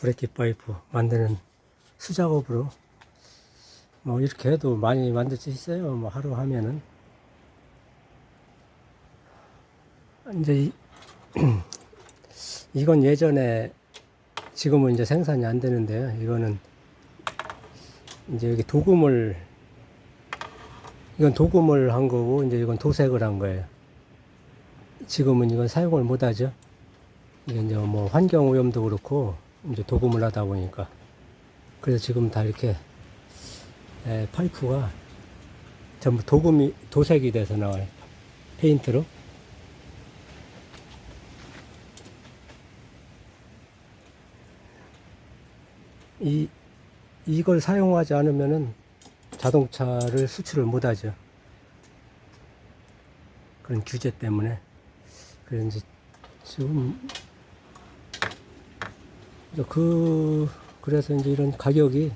브레이크 파이프 만드는 수작업으로 뭐 이렇게 해도 많이 만들 수 있어요. 뭐 하루 하면은 이제 이, 이건 예전에 지금은 이제 생산이 안 되는데요. 이거는 이제 여기 도금을 이건 도금을 한 거고 이제 이건 도색을 한 거예요. 지금은 이건 사용을 못 하죠. 이게 이제 뭐 환경 오염도 그렇고 이제 도금을 하다 보니까 그래서 지금 다 이렇게 에, 파이프가 전부 도금이 도색이 돼서 나와요. 페인트로. 이 이걸 사용하지 않으면은 자동차를 수출을 못 하죠. 그런 규제 때문에. 이제 지금 그 그래서 이제 이런 가격이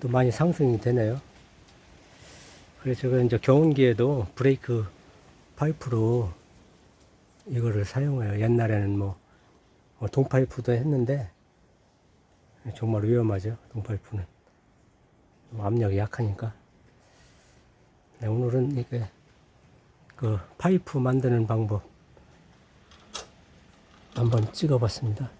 또 많이 상승이 되네요. 그래서 제가 이제 경운기에도 브레이크 파이프로 이거를 사용해요. 옛날에는 뭐, 뭐 동파이프도 했는데 정말 위험하죠. 동파이프는 압력이 약하니까. 네, 오늘은 이게 그 파이프 만드는 방법 한번 찍어봤습니다.